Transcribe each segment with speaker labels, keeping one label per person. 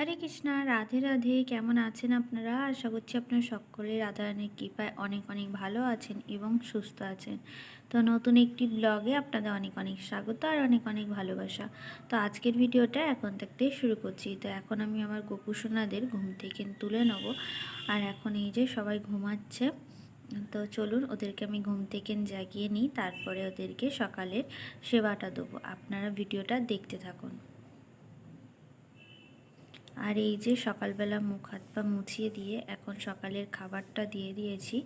Speaker 1: হরে কৃষ্ণা, রাধে রাধে। কেমন আছেন আপনারা? আশা করছি আপনারা সকলে রাধারানীর কৃপায় অনেক অনেক ভালো আছেন এবং সুস্থ আছেন। তো নতুন একটি ব্লগে আপনাদের অনেক অনেক স্বাগত আর অনেক অনেক ভালোবাসা। তো আজকের ভিডিওটা এখন থাকতে শুরু করছি। তো এখন আমি আমার গোপুসোনাদের ঘুম থেকে তুলে নেব। আর এখন এই যে সবাই ঘুমাচ্ছে, তো চলুন ওদেরকে আমি ঘুম থেকে জাগিয়ে নিই। তারপরে ওদেরকে সকালের সেবাটা দেবো। আপনারা ভিডিওটা দেখতে থাকুন। আর এই যে সকালবেলা মুখ হাত পা মুছিয়ে দিয়ে এখন সকালের খাবারটা দিয়ে দিয়েছি।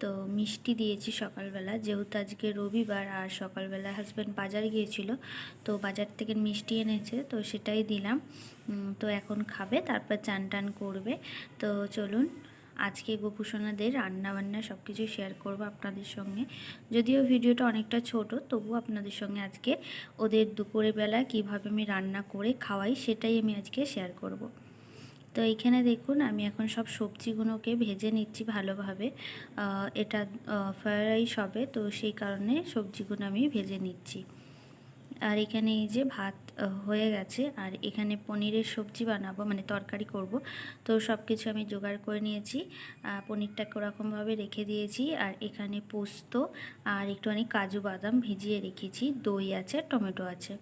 Speaker 1: তো মিষ্টি দিয়েছি সকালবেলা। যেহেতু আজকে রবিবার আর সকালবেলা হাজব্যান্ড বাজার গিয়েছিল, তো বাজার থেকে মিষ্টি এনেছে, তো সেটাই দিলাম। তো এখন খাবে, তারপর চান টান করবে। তো চলুন আজকে গোপুসোনাদের রান্নাবান্না সব কিছু শেয়ার করব আপনাদের সঙ্গে। যদিও ভিডিওটা অনেকটা ছোট তবু আপনাদের সঙ্গে আজকে ওদের দুপুরের বেলা কীভাবে আমি রান্না করে খাওয়াই সেটাই আমি আজকে শেয়ার করব। তো এইখানে দেখুন, আমি এখন সব সবজিগুলোকে ভেজে নিচ্ছি ভালোভাবে। এটা ফ্রাইড রাইস হবে তো সেই কারণে সবজিগুলো আমি ভেজে নিচ্ছি। আর এখানে এই যে ভাত হয়ে গেছে। আর এখানে পনিরের সবজি বানাবো মানে তরকারি করব। তো সব কিছু আমি জোগাড় করে নিয়েছি। পনিরটা ওরকমভাবে রেখে দিয়েছি। আর এখানে পোস্ত আর একটুখানি কাজু বাদাম ভিজিয়ে রেখেছি। দই আছে, টমেটো আছে।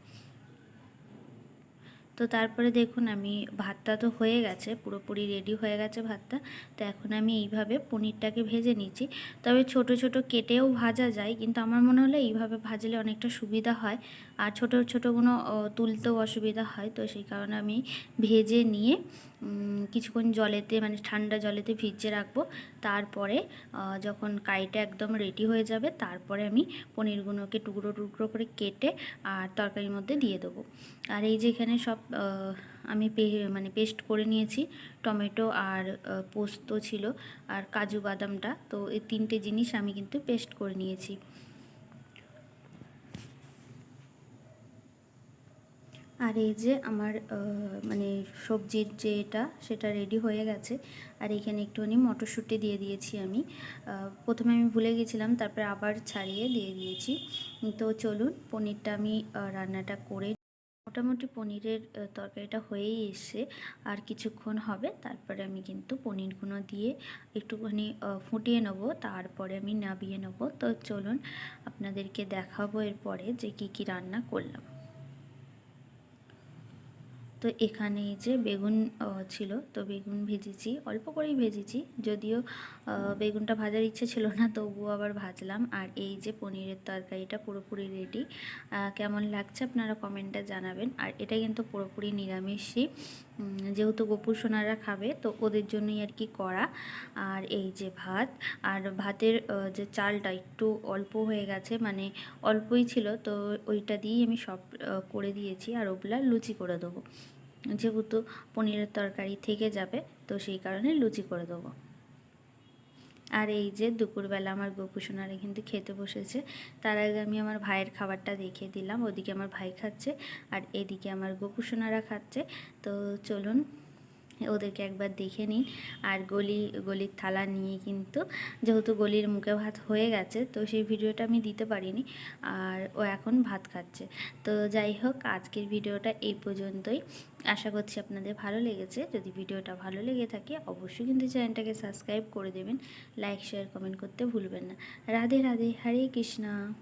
Speaker 1: তো তারপরে দেখুন আমি ভাতটা তো হয়ে গেছে, পুরোপুরি রেডি হয়ে গেছে ভাতটা। তো এখন আমি এইভাবে পনিরটাকে ভেজে নিচ্ছি। তবে ছোট ছোট কেটেও ভাজা যায়, কিন্তু আমার মনে হলো এইভাবে ভাজলে অনেকটা সুবিধা হয়। আর ছোট কোনো তুলতেও অসুবিধা হয়। তো সেই কারণে আমি ভেজে নিয়ে কিছুক্ষণ জলেতে মানে ঠান্ডা জলেতে ভিজিয়ে রাখব। তারপরে যখন কাইটা একদম রেডি হয়ে যাবে, তারপরে আমি পনিরগুলোকে টুকরো টুকরো করে কেটে আর তরকারির মধ্যে দিয়ে দেবো। আর এই যে এখানে সব আমি মানে পেস্ট করে নিয়েছি। টমেটো আর পোস্ত ছিল আর কাজু বাদামটা। তো এই তিনটে জিনিস আমি কিন্তু পেস্ট করে নিয়েছি। আর এই যে আমার মানে সবজির যে এটা, সেটা রেডি হয়ে গেছে। আর এখানে একটুখানি মটরশুঁটি দিয়ে দিয়েছি আমি। প্রথমে আমি ভুলে গেছিলাম, তারপরে আবার ছাড়িয়ে দিয়ে দিয়েছি। তো চলুন, পনিরটা আমি রান্নাটা করে মোটামুটি পনিরের তরকারিটা হয়েই এসছে। আর কিছুক্ষণ হবে, তারপরে আমি কিন্তু পনিরগুলো দিয়ে একটুখানি ফুটিয়ে নেব। তারপরে আমি নাবিয়ে নেব। তো চলুন, আপনাদেরকে দেখাবো এরপরে যে কি কি রান্না করলাম। তো এখানে যে বেগুন ছিল, তো বেগুন ভেজেছি, অল্প করেই ভেজেছি, যদিও বেগুনটা ভাজার ইচ্ছে ছিল না, তবুও আবার ভাজলাম। আর এই যে পনিরের তরকারিটা পুরোপুরি রেডি কেমন লাগছে আপনারা কমেন্টে জানাবেন। আর এটা কিন্তু পুরোপুরি নিরামিষই যেহেতু গোপুর সোনারা খাবে, তো ওদের জন্যই আর কি করা। আর এই যে ভাত, আর ভাতের যে চালটা একটু অল্প হয়ে গেছে মানে অল্পই ছিল, তো ওইটা দিয়েই আমি সব করে দিয়েছি, আর ওগুলা লুচি করে দেবো। যেহেতু পনিরের তরকারি থেকে যাবে, তো সেই কারণে লুচি করে দেবো। আর এই যে দুপুরবেলা আমার গোপুসোনারা কিন্তু খেতে বসেছে, তার আগে আমি আমার ভাইয়ের খাবারটা দেখিয়ে দিলাম, ওদিকে আমার ভাই খাচ্ছে আর এদিকে আমার গোপুসোনারা খাচ্ছে। তো চলুন ওদেরকে একবার দেখে নিই আর গলি, গলির থালা নিয়ে কিন্তু, যেহেতু গলির মুখে ভাত হয়ে গেছে, তো সেই ভিডিওটা আমি দিতে পারিনি। আর ও এখন ভাত খাচ্ছে। তো যাই হোক, আজকের ভিডিওটা এই পর্যন্তই। আশা করছি আপনাদের ভালো লেগেছে। যদি ভিডিওটা ভালো লেগে থাকে, অবশ্যই কিন্তু চ্যানেলটাকে সাবস্ক্রাইব করে দেবেন। লাইক, শেয়ার, কমেন্ট করতে ভুলবেন না। রাধে রাধে, হরে কৃষ্ণা।